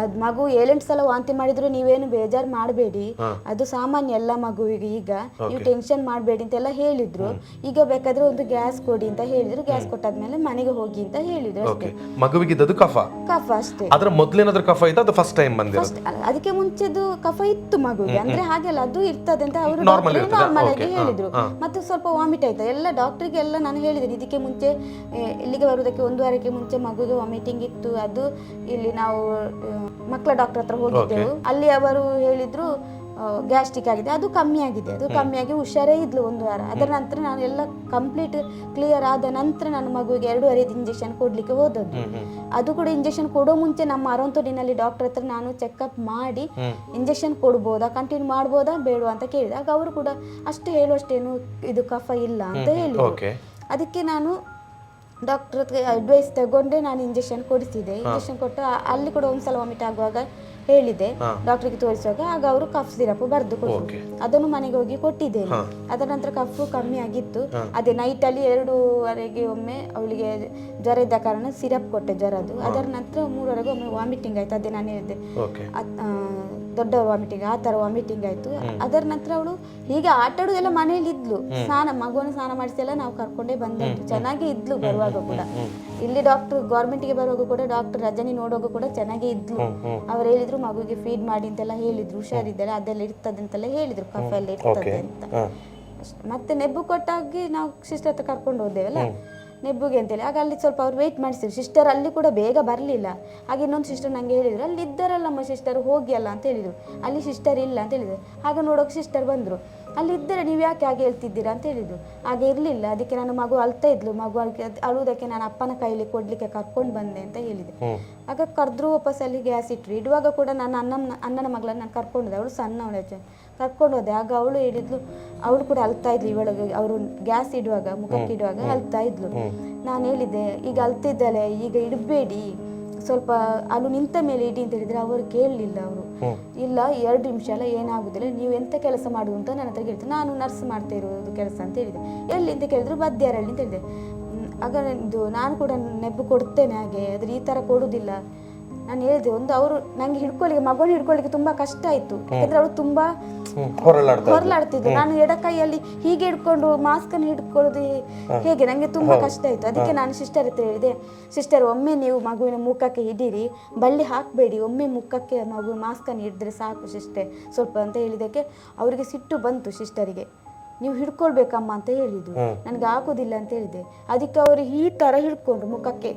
ಅದ್ ಮಗು ಏಳೆಂಟು ಸಲ ವಾಂತಿ ಮಾಡಿದ್ರು ನೀವೇನು ಬೇಜಾರು ಮಾಡಬೇಡಿ. ಅದು ಸಾಮಾನ್ಯ ಎಲ್ಲ ಮಗುವಿಗೆ ಈಗ. ನೀವು ಟೆನ್ಷನ್ ಮಾಡಬೇಡಿ ಅಂತೆಲ್ಲ ಹೇಳಿದ್ರು. ಈಗ ಬೇಕಾದ್ರೆ ಒಂದು ಗ್ಯಾಸ್ ಕೊಡಿ ಅಂತ ಹೇಳಿದ್ರು. ಗ್ಯಾಸ್ ಕೊಟ್ಟಾದ್ಮೇಲೆ ಮನೆಗೆ ಹೋಗಿ ಅಂತ ಹೇಳಿದ್ರು ಅಷ್ಟೇ. ಮಗುವಿಗೆ ಇದ್ದದ್ದು ಕಫ? ಕಫ ಅಷ್ಟೇ. ಅದ್ರ ಮೊದ್ಲೇನಾದ್ರೂ ಕಫ ಇತ್ತು? ಅದು ಫಸ್ಟ್ ಟೈಮ್ ಫಸ್ಟ್ ಅದಕ್ಕೆ ಮುಂಚೆದು ಕಫ ಇತ್ತು ಮಗುವಿಗೆ ಅಂದ್ರೆ ಹಾಗೆಲ್ಲ ಅದು ಇರ್ತದೆ ಅಂತ ಅವರು ನಾರ್ಮಲ್ ಆಗಿ ಹೇಳಿದ್ರು. ಮತ್ತೆ ಸ್ವಲ್ಪ ವಾಮಿಟ್ ಆಯ್ತಾ? ಎಲ್ಲ ಡಾಕ್ಟರ್ಗೆ ಎಲ್ಲ ನಾನು ಹೇಳಿದ್ದೀನಿ ಇದಕ್ಕೆ ಮುಂಚೆ ಇಲ್ಲಿಗೆ ಬರುವುದಕ್ಕೆ ಒಂದು ವಾರಕ್ಕೆ ಮುಂಚೆ ಮಗುಗೆ ವಾಮಿಟಿಂಗ್ ಇತ್ತು. ಅದು ಇಲ್ಲಿ ನಾವು ಮಕ್ಕಳ ಡಾಕ್ಟರ್ ಹತ್ರ ಹೋಗಿದ್ದೆವು. ಅಲ್ಲಿ ಅವರು ಹೇಳಿದ್ರು ಗ್ಯಾಸ್ಟ್ರಿಕ್ ಆಗಿದೆ. ಅದು ಕಮ್ಮಿ ಆಗಿದೆ. ಅದು ಕಮ್ಮಿ ಆಗಿ ಹುಷಾರೇ ಇದ್ಲು ಒಂದು ವಾರ. ಅದರ ನಂತರ ನಾನು ಎಲ್ಲ ಕಂಪ್ಲೀಟ್ ಕ್ಲಿಯರ್ ಆದ ನಂತರ ನನ್ನ ಮಗುವಿಗೆ ಎರಡೂವರೆದು ಇಂಜೆಕ್ಷನ್ ಕೊಡ್ಲಿಕ್ಕೆ ಹೋದದ್ದು. ಅದು ಕೂಡ ಇಂಜೆಕ್ಷನ್ ಕೊಡೋ ಮುಂಚೆ ನಮ್ಮ ಅರಂತೋಡಿನಲ್ಲಿ ಡಾಕ್ಟರ್ ಹತ್ರ ನಾನು ಚೆಕಪ್ ಮಾಡಿ ಇಂಜೆಕ್ಷನ್ ಕೊಡ್ಬೋದಾ ಕಂಟಿನ್ಯೂ ಮಾಡ್ಬೋದಾ ಬೇಡವಾ ಅಂತ ಕೇಳಿದೆ. ಆಗ ಅವರು ಕೂಡ ಅಷ್ಟು ಹೇಳುವಷ್ಟೇನು ಇದು ಕಫ ಇಲ್ಲ ಅಂತ ಹೇಳಿದರು. ಅದಕ್ಕೆ ನಾನು ಡಾಕ್ಟರ್ ಹತ್ರ ಅಡ್ವೈಸ್ ತಗೊಂಡೆ ನಾನು ಇಂಜೆಕ್ಷನ್ ಕೊಡಿಸಿದೆ. ಇಂಜೆಕ್ಷನ್ ಕೊಟ್ಟು ಆ- ಅಲ್ಲಿ ಕೂಡ ಒಂದ್ಸಲ ವಾಮಿಟ್ ಆಗುವಾಗ ಹೇಳಿದೆ. ಡಾಕ್ಟರ್ಗೆ ತೋರಿಸುವಾಗ ಆಗ ಅವರು ಕಫ್ ಸಿರಪ್ ಬರೆದು ಕೊಟ್ಟರು. ಅದನ್ನು ಮನೆಗೆ ಹೋಗಿ ಕೊಟ್ಟಿದ್ದೇನೆ. ಅದರ ನಂತರ ಕಫು ಕಮ್ಮಿ ಆಗಿತ್ತು. ಅದೇ ನೈಟ್ ಅಲ್ಲಿ ಎರಡೂವರೆಗೆ ಒಮ್ಮೆ ಅವಳಿಗೆ ಜ್ವರ ಇದ್ದ ಕಾರಣ ಸಿರಪ್ ಕೊಟ್ಟೆ ಜ್ವರದು ಅದರ ನಂತರ ಮೂರುವರೆಗೆ ಒಮ್ಮೆ ವಾಮಿಟಿಂಗ್ ಆಯ್ತು. ಅದೇ ನಾನು ಹೇಳಿದೆ ಓಕೆ. ಅದ್- ಆ, ದೊಡ್ಡ ವಾಮಿಟಿಂಗ್ ಆ ತರ ವಾಮಿಟಿಂಗ್ ಆಯ್ತು. ಅದರ ನಂತರ ಅವಳು ಹೀಗೆ ಆಟ ಮನೇಲಿ ಇದ್ಲು. ಸ್ನಾನ ಮಗುವನ್ನು ಸ್ನಾನ ಮಾಡಿಸಿ ಎಲ್ಲ ನಾವು ಕರ್ಕೊಂಡೇ ಬಂದದ್ದು ಚೆನ್ನಾಗಿ ಇದ್ಲು ಬರುವಾಗ ಕೂಡ. ಇಲ್ಲಿ ಡಾಕ್ಟರ್ಗೆ ಬರುವಾಗ ಕೂಡ ಡಾಕ್ಟರ್ ರಜನಿ ನೋಡುವಾಗ ಕೂಡ ಚೆನ್ನಾಗಿ ಇದ್ಲು. ಅವ್ರು ಹೇಳಿದ್ರು ಮಗುಗೆ ಫೀಡ್ ಮಾಡಿ ಅಂತೆಲ್ಲ ಹೇಳಿದ್ರು. ಹುಷಾರಿದ್ದಾರೆ ಅದೆಲ್ಲ ಇರ್ತದೆ ಅಂತೆಲ್ಲ ಹೇಳಿದ್ರು. ಕಫ ಎಲ್ಲ ಇರ್ತದೆ ಅಂತ. ಮತ್ತೆ ನೆಬ್ಬು ಕೊಟ್ಟಾಗಿ ನಾವು ಸಿಸ್ಟರ್ ಹತ್ರ ಕರ್ಕೊಂಡು ಹೋದ್ದೇವಲ್ಲ ನೆಬ್ಬುಗೆ ಅಂತೇಳಿ. ಆಗ ಅಲ್ಲಿ ಸ್ವಲ್ಪ ಅವ್ರು ವೆಯ್ಟ್ ಮಾಡಿಸಿದ್ರು. ಸಿಸ್ಟರ್ ಅಲ್ಲಿ ಕೂಡ ಬೇಗ ಬರಲಿಲ್ಲ. ಹಾಗೆ ಇನ್ನೊಂದು ಸಿಸ್ಟರ್ ನನಗೆ ಹೇಳಿದ್ರು ಅಲ್ಲಿ ಇದ್ದಾರಲ್ಲಮ್ಮ ಸಿಸ್ಟರ್ ಹೋಗಿ ಅಲ್ಲ ಅಂತ ಹೇಳಿದರು. ಅಲ್ಲಿ ಸಿಸ್ಟರ್ ಇಲ್ಲ ಅಂತ ಹೇಳಿದರು. ಆಗ ನೋಡೋಕೆ ಸಿಸ್ಟರ್ ಬಂದರು. ಅಲ್ಲಿ ಇದ್ದರೆ ನೀವು ಯಾಕೆ ಹಾಗೆ ಹೇಳ್ತಿದ್ದೀರಾ ಅಂತ ಹೇಳಿದರು. ಹಾಗೆ ಇರಲಿಲ್ಲ. ಅದಕ್ಕೆ ನಾನು ಮಗು ಅಳ್ತಾ ಇದ್ಲು. ಮಗು ಅಳುವುದಕ್ಕೆ ನಾನು ಅಪ್ಪನ ಕೈಲಿ ಕೊಡ್ಲಿಕ್ಕೆ ಕರ್ಕೊಂಡು ಬಂದೆ ಅಂತ ಹೇಳಿದೆ ಆಗ ಕರೆದ್ರು ವಾಪಸ್ ಅಲ್ಲಿ ಗ್ಯಾಸ್ ಇಟ್ಟರು ಇಡುವಾಗ ಕೂಡ ನಾನು ಅಣ್ಣನ ಅಣ್ಣನ ಮಗಳನ್ನ ನಾನು ಅವಳು ಸಣ್ಣ ಅವಳು ಕರ್ಕೊಂಡು ಹೋದೆ. ಆಗ ಅವಳು ಹೇಳಿದ್ಲು ಅವಳು ಕೂಡ ಅಲ್ತಾ ಇದ್ಲು ಇವಳಿಗೆ ಅವರು ಗ್ಯಾಸ್ ಇಡುವಾಗ ಮುಖಕ್ಕೆ ಇಡುವಾಗ ಅಲ್ತಾ ಇದ್ಲು. ನಾನು ಹೇಳಿದ್ದೆ ಈಗ ಅಲ್ತಿದ್ದಾಳೆ ಈಗ ಇಡಬೇಡಿ. ಸ್ವಲ್ಪ ಅಲ್ಲಿ ನಿಂತ ಮೇಲೆ ಇಡಿ ಅಂತ ಹೇಳಿದ್ರೆ ಅವರು ಕೇಳಲಿಲ್ಲ ಅವರು. ಇಲ್ಲ ಎರಡು ನಿಮಿಷ ಎಲ್ಲ ಏನಾಗುದಿಲ್ಲ ನೀವು ಎಂತ ಕೆಲಸ ಮಾಡುದು ಅಂತ ನನ್ನ ಹತ್ರ ಕೇಳ್ತೀನಿ ನಾನು ನರ್ಸ್ ಮಾಡ್ತಾ ಇರೋದು ಕೆಲಸ ಅಂತ ಹೇಳಿದೆ. ಎಲ್ಲಿ ಅಂತ ಕೇಳಿದ್ರು ಬದ್ಯಾರಳ್ಳಿ ಅಂತ ಹೇಳಿದೆ. ಆಗ ಇದು ನಾನು ಕೂಡ ನೆಬ್ಬು ಕೊಡ್ತೇನೆ ಹಾಗೆ ಆದ್ರೆ ಈ ತರ ಕೊಡುದಿಲ್ಲ. ನಾನು ಹೇಳಿದೆ ಒಂದು ಅವರು ನಂಗೆ ಹಿಡ್ಕೊಳ್ಳಿಕ್ಕೆ ಮಗುವನ್ನು ಹಿಡ್ಕೊಳ್ಳಿಕ್ಕೆ ತುಂಬಾ ಕಷ್ಟ ಆಯ್ತು. ಯಾಕಂದ್ರೆ ಅವರು ತುಂಬಾ ಹೊರಲಾಡ್ತಿದ್ರು. ನಾನು ಎಡ ಕೈಯಲ್ಲಿ ಹೀಗೆ ಹಿಡ್ಕೊಂಡು ಮಾಸ್ಕ್ ಅನ್ನು ಹಿಡ್ಕೊಳ್ಳೋದು ಹೇಗೆ? ನಂಗೆ ತುಂಬಾ ಕಷ್ಟ ಆಯ್ತು. ಅದಕ್ಕೆ ನಾನು ಸಿಸ್ಟರ್ ಹತ್ರ ಹೇಳಿದೆ ಸಿಸ್ಟರ್ ಒಮ್ಮೆ ನೀವು ಮಗುವಿನ ಮುಖಕ್ಕೆ ಹಿಡೀರಿ ಬಳ್ಳಿ ಹಾಕಬೇಡಿ ಒಮ್ಮೆ ಮುಖಕ್ಕೆ ಮಗು ಮಾಸ್ಕ್ ಅನ್ನು ಹಿಡಿದ್ರೆ ಸಾಕು ಸಿಸ್ಟರ್ ಸ್ವಲ್ಪ ಅಂತ ಹೇಳಿದಕ್ಕೆ ಅವರಿಗೆ ಸಿಟ್ಟು ಬಂತು ಸಿಸ್ಟರಿಗೆ ನೀವು ಹಿಡ್ಕೊಳ್ಬೇಕಮ್ಮ ಅಂತ ಹೇಳಿದ್ರು. ನನಗೆ ಆಗೋದಿಲ್ಲ ಅಂತ ಹೇಳಿದೆ. ಅದಕ್ಕೆ ಅವರು ಈ ತರ ಹಿಡ್ಕೊಂಡ್ರು ಮುಖಕ್ಕೆ.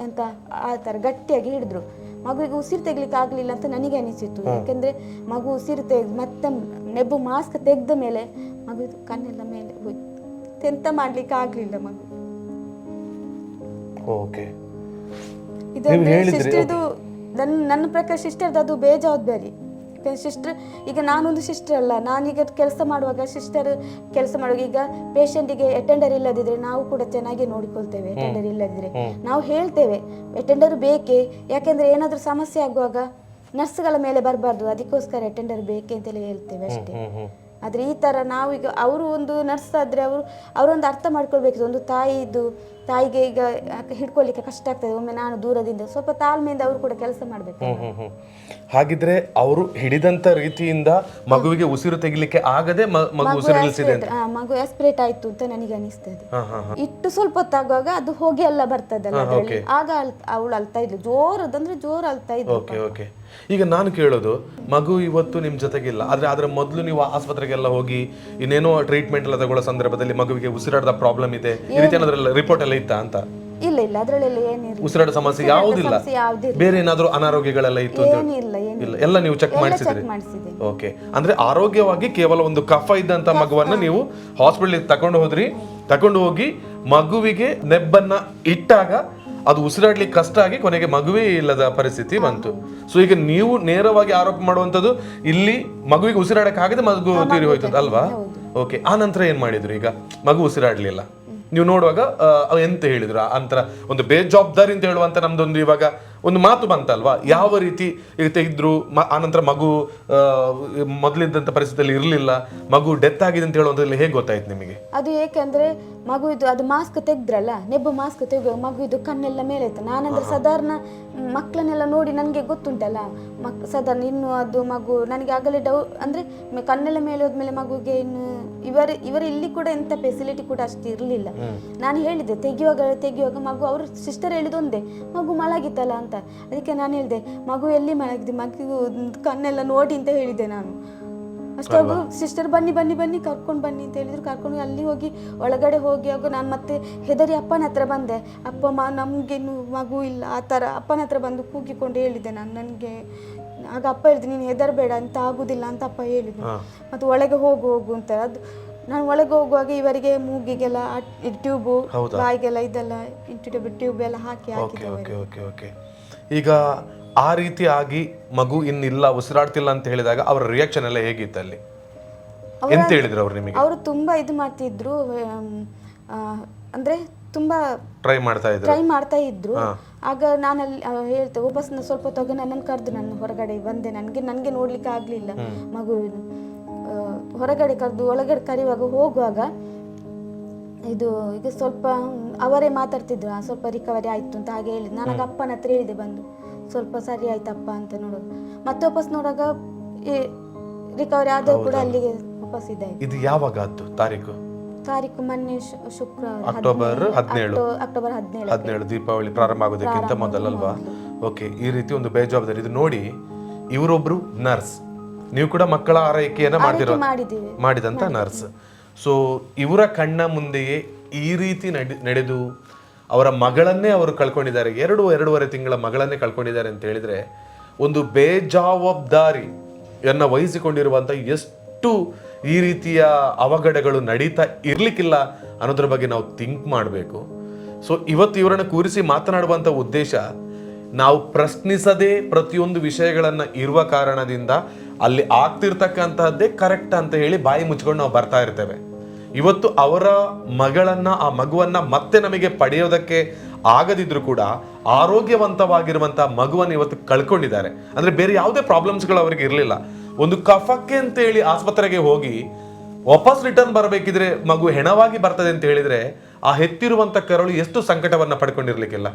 ಅಂತ ಆ ಥರ ಗಟ್ಟಿಯಾಗಿ ಹಿಡಿದ್ರು ಮಗುವಿಗೆ ಉಸಿರು ತೆಗಲಿಕ್ಕೆ ಆಗ್ಲಿಲ್ಲ ಅಂತ ನನಗೆ ಅನಿಸಿತು ಯಾಕಂದ್ರೆ ಮಗು ಉಸಿರು ತೆಗ್ ಮತ್ತೆ ನೆಬ್ಬು ಮಾಸ್ಕ್ ತೆಗೆದ ಮೇಲೆ ಮಗು ಕಣ್ಣೆಲ್ಲ ಮೇಲೆ ಹೋಯ್ತು. ಎಂತ ಮಾಡ್ಲಿಕ್ಕೆ ಆಗ್ಲಿಲ್ಲ ಮಗು. ಓಕೆ. ಇದು ಸಿಸ್ಟರ್ದು ನನ್ನ ನನ್ನ ಪ್ರಕಾರ ಸಿಸ್ಟರ್ದು ಅದು ಬೇಜವಾಬ್ದಾರಿ. ಸಿಸ್ಟರ್ ಈಗ ನಾನೊಂದು ಸಿಸ್ಟರ್ ಅಲ್ಲ. ನಾನೀಗ ಕೆಲಸ ಮಾಡುವಾಗ ಸಿಸ್ಟರ್ ಕೆಲಸ ಮಾಡುವಾಗ ಈಗ ಪೇಷಂಟಿಗೆ ಅಟೆಂಡರ್ ಇಲ್ಲದಿದ್ರೆ ನಾವು ಕೂಡ ಚೆನ್ನಾಗಿ ನೋಡಿಕೊಳ್ತೇವೆ ಅಟೆಂಡರ್ ಇಲ್ಲದಿದ್ರೆ. ನಾವು ಹೇಳ್ತೇವೆ ಅಟೆಂಡರ್ ಬೇಕೇ? ಯಾಕೆಂದ್ರೆ ಏನಾದರೂ ಸಮಸ್ಯೆ ಆಗುವಾಗ ನರ್ಸ್ಗಳ ಮೇಲೆ ಬರಬಾರ್ದು. ಅದಕ್ಕೋಸ್ಕರ ಅಟೆಂಡರ್ ಬೇಕೆ ಅಂತೇಳಿ ಹೇಳ್ತೇವೆ ಅಷ್ಟೇ. ಆದ್ರೆ ಈ ತರ ನಾವು ಈಗ ಅವರು ಒಂದು ನರ್ಸ್ ಆದ್ರೆ ಅವರು ಅವರೊಂದು ಅರ್ಥ ಮಾಡ್ಕೊಳ್ಬೇಕಿತ್ತು. ಒಂದು ತಾಯಿದು ತಾಯಿಗೆ ಈಗ ಹಿಡ್ಕೊಳ್ಳಿಕ್ಕೆ ಕಷ್ಟ ಆಗ್ತದೆ. ಒಮ್ಮೆ ನಾನು ದೂರದಿಂದ ಸ್ವಲ್ಪ ತಾಳ್ಮೆಯಿಂದ ಅವರು ಕೂಡ ಕೆಲಸ ಮಾಡಬೇಕು. ಹಾಗಿದ್ರೆ ಅವರು ಹಿಡಿದಂತ ರೀತಿಯಿಂದ ಮಗುವಿಗೆ ಉಸಿರು ತೆಗಿಲಿಕ್ಕೆ ಆಗದೆ ಮಗು ಉಸಿರು ನಿಲ್ಸಿದೆ ಅಂತ. ಮಗು ಆಸ್ಪಿರೇಟ್ ಆಯ್ತು ಅಂತ ನನಗೆ ಅನಿಸ್ತದೆ. ಇಟ್ಟು ಸ್ವಲ್ಪ ಹೊತ್ತಾಗುವಾಗ ಅದು ಹೋಗಿ ಎಲ್ಲ ಬರ್ತದಲ್ಲ. ಆಗ ಅವಳು ಅಳ್ತಾ ಇದ್ಲು. ಜೋರದಂದ್ರೆ ಜೋರ್ ಅಳ್ತಾ ಇದ್ಲು ಓಕೆ ಓಕೆ. ಈಗ ನಾನು ಕೇಳೋದು ಮಗು ಇವತ್ತು ನಿಮ್ ಜೊತೆಗಿಲ್ಲ ಆದ್ರೆ ಅದರ ಮೊದಲು ನೀವು ಆಸ್ಪತ್ರೆಗೆಲ್ಲ ಹೋಗಿ ಇನ್ನೇನೋ ಟ್ರೀಟ್ಮೆಂಟ್ ಎಲ್ಲ ತಗೊಳ್ಳೋ ಸಂದರ್ಭದಲ್ಲಿ ಮಗುವಿಗೆ ಉಸಿರಾಟದ ಪ್ರಾಬ್ಲಮ್ ಇದೆ. ಈ ರೀತಿ ಏನಾದ್ರೂ ರಿಪೋರ್ಟ್ ಎಲ್ಲ ಇತ್ತಾ ಅಂತ? ಇಲ್ಲ ಇಲ್ಲ ಅದರಲ್ಲಿ ಏನಿಲ್ಲ. ಉಸಿರಾಟ ಸಮಸ್ಯೆ ಯಾವುದಿಲ್ಲ. ಬೇರೆ ಏನಾದರೂ ಅನಾರೋಗ್ಯಗಳೆಲ್ಲ ಇತ್ತು ಅಂತ ಹೇಳಿ? ಏನಿಲ್ಲ ಏನಿಲ್ಲ. ಇಲ್ಲ ಎಲ್ಲ ನೀವು ಚೆಕ್ ಮಾಡಿಸಿದ್ರಿ? ಚೆಕ್ ಮಾಡಿಸಿದೆ ಓಕೆ ಅಂದ್ರೆ ಆರೋಗ್ಯವಾಗಿ ಕೇವಲ ಒಂದು ಕಫ ಇದ್ದಂತ ಮಗುವನ್ನ ನೀವು ಹಾಸ್ಪಿಟಲ್ ತಗೊಂಡು ಹೋದ್ರಿ. ತಗೊಂಡು ಹೋಗಿ ಮಗುವಿಗೆ ನೆಬ್ಬನ್ನ ಇಟ್ಟಾಗ ಅದು ಉಸಿರಾಡ್ಲಿಕ್ಕೆ ಕಷ್ಟ ಆಗಿ ಕೊನೆಗೆ ಮಗುವೇ ಇಲ್ಲದ ಪರಿಸ್ಥಿತಿ ಬಂತು. ಸೊ ಈಗ ನೀವು ನೇರವಾಗಿ ಆರೋಪ ಮಾಡುವಂಥದ್ದು ಇಲ್ಲಿ ಮಗುವಿಗೆ ಉಸಿರಾಡಕ್ಕಾಗದೆ ಮಗು ತೀರಿ ಹೋಯ್ತದ ಅಲ್ವಾ? ಓಕೆ ಆ ನಂತರ ಏನ್ ಮಾಡಿದ್ರು ಈಗ? ಮಗು ಉಸಿರಾಡ್ಲಿಲ್ಲ. ನೀವು ನೋಡುವಾಗ ಎಂತ ಹೇಳಿದ್ರು? ಆ ಅಂತರ ಒಂದು ಬೇಜವಾಬ್ದಾರಿ ಅಂತ ಹೇಳುವಂತ ನಮ್ದೊಂದು ಇವಾಗ ಒಂದು ಮಾತು ಬಂತಲ್ವಾ? ಯಾವ ರೀತಿ ಈಗ ತೆಗೆದ್ರು? ಆನಂತರ ಮಗು ಮೊದಲಿದ್ದಂಥ ಮೊದಲಿದ್ದಂತ ಪರಿಸ್ಥಿತಿಯಲ್ಲಿ ಇರಲಿಲ್ಲ. ಮಗು ಡೆತ್ ಆಗಿದೆ ಅಂತ ಹೇಳುವಂಥದ್ದು ಹೇಗೆ ಗೊತ್ತಾಯ್ತು ನಿಮಗೆ? ಅದು ಏಕೆಂದ್ರೆ ಮಗು ಇದು ಅದು ಮಾಸ್ಕ್ ತೆಗೆದ್ರಲ್ಲ ನೆಬ್ಬು ಮಾಸ್ಕ್ ತೆಗೆಯುವ ಮಗು ಇದು ಕಣ್ಣೆಲ್ಲ ಮೇಲೆ ಇತ್ತು ನಾನಂದ್ರೆ ಸಾಧಾರಣ ಮಕ್ಕಳನ್ನೆಲ್ಲ ನೋಡಿ ನನಗೆ ಗೊತ್ತುಂಟಲ್ಲ ಮಕ್ ಸಾಧಾರಣ ಇನ್ನು ಅದು ಮಗು ನನಗೆ ಆಗಲೇ ಡೌ ಅಂದ್ರೆ ಕಣ್ಣೆಲ್ಲ ಮೇಲೆ ಹೋದ್ಮೇಲೆ ಮಗುಗೆ ಇನ್ನು ಇವರ ಇವರು ಇಲ್ಲಿ ಕೂಡ ಎಂತ ಫೆಸಿಲಿಟಿ ಕೂಡ ಅಷ್ಟು ಇರಲಿಲ್ಲ. ನಾನು ಹೇಳಿದೆ ತೆಗೆಯುವಾಗ ತೆಗೆಯುವಾಗ ಮಗು ಅವರು ಸಿಸ್ಟರ್ ಹೇಳಿದ ಒಂದೇ ಮಗು ಮಲಗಿತ್ತಲ್ಲ ಅಂತ. ಅದಕ್ಕೆ ನಾನು ಹೇಳಿದೆ ಮಗು ಎಲ್ಲಿ ಮಲಗಿದೆ ಮಗು ಕಣ್ಣೆಲ್ಲ ನೋಡಿ ಅಂತ ಹೇಳಿದೆ ನಾನು. ಅಷ್ಟಾಗು ಸಿಸ್ಟರ್ ಬನ್ನಿ ಬನ್ನಿ ಬನ್ನಿ ಕರ್ಕೊಂಡು ಬನ್ನಿ ಅಂತ ಹೇಳಿದ್ರು. ಕರ್ಕೊಂಡು ಅಲ್ಲಿ ಹೋಗಿ ಒಳಗಡೆ ಹೋಗಿ ಆಗ ನಾನು ಮತ್ತೆ ಹೆದರಿ ಅಪ್ಪನ ಹತ್ರ ಬಂದೆ. ಅಪ್ಪ ಮ ನಮಗೇನು ಮಗು ಇಲ್ಲ ಆ ಥರ ಅಪ್ಪನ ಹತ್ರ ಬಂದು ಕೂಗಿಕೊಂಡು ಹೇಳಿದ್ದೆ ನಾನು. ನನಗೆ ಆಗ ಅಪ್ಪ ಹೇಳಿದೆ ನೀನು ಹೆದರಬೇಡ ಅಂತ ಆಗುದಿಲ್ಲ ಅಂತ ಅಪ್ಪ ಹೇಳಿದ್ರು. ಮತ್ತು ಒಳಗೆ ಹೋಗು ಹೋಗು ಅಂತ. ಅದು ನಾನು ಒಳಗೆ ಹೋಗುವಾಗ ಇವರಿಗೆ ಮೂಗಿಗೆಲ್ಲ ಟ್ಯೂಬು? ಬಾಯಿಗೆಲ್ಲ ಇದೆಲ್ಲ ಇಂಟು ಟ್ಯೂಬ್ ಎಲ್ಲ ಹಾಕಿ ಓಕೆ ಈಗ ಆ ರೀತಿ ಆಗಿ ಮಗು ಇನ್ನಿಲ್ಲ ಉಸಿರಾಡ್ತಿಲ್ಲ ಅಂತ ಹೇಳಿದಾಗ ಅವರ ರಿಯಾಕ್ಷನ್ ಎಲ್ಲ ಹೇಗಿತ್ತು ಅಲ್ಲಿ? ಎಂತ ಹೇಳಿದ್ರು ಅವ್ರು ನಿಮಗೆ? ಅವರು ತುಂಬಾ ಇದು ಮಾಡ್ತಿದ್ರು ಆ, ಅಂದ್ರೆ ತುಂಬಾ ಟ್ರೈ ಮಾಡ್ತಾ ಇದ್ರು. ಟ್ರೈ ಮಾಡ್ತಾ ಇದ್ರು. ಆಗ ನಾನು ಅಲ್ಲಿ ಹೇಳ್ತೆ ವಾಪಸ್ ನ- ಸ್ವಲ್ಪ ತೊಗೆ ನನ್ನನ್ನು ಕರೆದು ನಾನು ಹೊರಗಡೆ ಬಂದೆ. ನನಗೆ ನನಗೆ ನೋಡ್ಲಿಕ್ಕೆ ಆಗ್ಲಿಲ್ಲ ಮಗುವಿನ ಆ, ಹೊರಗಡೆ ಕರೆದು ಒಳಗಡೆ ಕರೆಯುವಾಗ ಹೋಗುವಾಗ ಇದು ಈಗ ಸ್ವಲ್ಪ ಅವರೇ ಮಾತಾಡ್ತಿದ್ರು ಆ, ಸ್ವಲ್ಪ ರಿಕವರಿ ಆಯ್ತು ಅಂತ ಹಾಗೆ ಹೇಳಿದ್ರು. ನನಗೆ ಅಪ್ಪನ ಹತ್ರ ಹೇಳಿದೆ ಬಂದು. ಸ್ವಲ್ಪ ಸರಿ ಆಯ್ತಪ್ಪ ಅಂತ ನೋಡೋದು. ಮತ್ತೆ ವಾಪಸ್ ನೋಡಾಗ ರಿಕವರಿ ಆದರೂ ಕೂಡ ಅಲ್ಲಿಗೆ ವಾಪಸ್ ಇದಾಯ್ತು. ಇದು ಯಾವಾಗ ಆದ್ದು ತಾರೀಕು? ತಾರೀಕು ಮೊನ್ನೆ ಶುಕ್ರವಾರ ಅಕ್ಟೋಬರ್ ಹದಿನೇಳು. ಅಕ್ಟೋ- ಅಕ್ಟೋಬರ್ ಹದಿನೇಳು ಹದಿನೇಳು ದೀಪಾವಳಿ ಪ್ರಾರಂಭ ಆಗೋದಕ್ಕಿಂತ ಮೊದಲಲ್ವಾ? ಓಕೆ ಈ ರೀತಿ ಒಂದು ಬೇಜವಾಬ್ದಾರಿ. ಇದು ನೋಡಿ ಇವರೊಬ್ರು ನರ್ಸ್. ನೀವು ಕೂಡ ಮಕ್ಕಳ ಆರೈಕೆಯನ್ನ ಮಾಡಿರೋ ಮಾಡಿದಂತ ನರ್ಸ್. ಸೊ ಇವರ ಕಣ್ಣ ಮುಂದೆಯೇ ಈ ರೀತಿ ನಡೆ ನಡೆದು ಅವರ ಮಗಳನ್ನೇ ಅವರು ಕಳ್ಕೊಂಡಿದ್ದಾರೆ. ಎರಡು, ಎರಡೂವರೆ ತಿಂಗಳ ಮಗಳನ್ನೇ ಕಳ್ಕೊಂಡಿದ್ದಾರೆ ಅಂತ ಹೇಳಿದರೆ, ಒಂದು ಬೇಜವಾಬ್ದಾರಿಯನ್ನು ವಹಿಸಿಕೊಂಡಿರುವಂಥ ಎಷ್ಟು ಈ ರೀತಿಯ ಅವಘಡಗಳು ನಡೀತಾ ಇರಲಿಕ್ಕಿಲ್ಲ ಅನ್ನೋದ್ರ ಬಗ್ಗೆ ನಾವು ಥಿಂಕ್ ಮಾಡಬೇಕು. ಸೊ ಇವತ್ತು ಇವರನ್ನು ಕೂರಿಸಿ ಮಾತನಾಡುವಂಥ ಉದ್ದೇಶ, ನಾವು ಪ್ರಶ್ನಿಸದೇ ಪ್ರತಿಯೊಂದು ವಿಷಯಗಳನ್ನು ಇರುವ ಕಾರಣದಿಂದ ಅಲ್ಲಿ ಆಗ್ತಿರ್ತಕ್ಕಂತಹದ್ದೇ ಕರೆಕ್ಟ್ ಅಂತ ಹೇಳಿ ಬಾಯಿ ಮುಚ್ಕೊಂಡು ನಾವು ಬರ್ತಾ ಇರ್ತೇವೆ. ಇವತ್ತು ಅವರ ಮಗಳನ್ನ, ಆ ಮಗುವನ್ನ ಮತ್ತೆ ನಮಗೆ ಪಡೆಯೋದಕ್ಕೆ ಆಗದಿದ್ರು ಕೂಡ ಆರೋಗ್ಯವಂತವಾಗಿರುವಂತ ಮಗುವನ್ನು ಇವತ್ತು ಕಳ್ಕೊಂಡಿದ್ದಾರೆ. ಅಂದ್ರೆ ಬೇರೆ ಯಾವುದೇ ಪ್ರಾಬ್ಲಮ್ಸ್ಗಳು ಅವರಿಗೆ ಇರಲಿಲ್ಲ. ಒಂದು ಕಫಕ್ಕೆ ಅಂತ ಹೇಳಿ ಆಸ್ಪತ್ರೆಗೆ ಹೋಗಿ ವಾಪಸ್ ರಿಟರ್ನ್ ಬರಬೇಕಿದ್ರೆ ಮಗು ಹೆಣವಾಗಿ ಬರ್ತದೆ ಅಂತ ಹೇಳಿದ್ರೆ ಆ ಹೆತ್ತಿರುವಂತ ಕರಳು ಎಷ್ಟು ಸಂಕಟವನ್ನ ಪಡ್ಕೊಂಡಿರ್ಲಿಕ್ಕಿಲ್ಲ.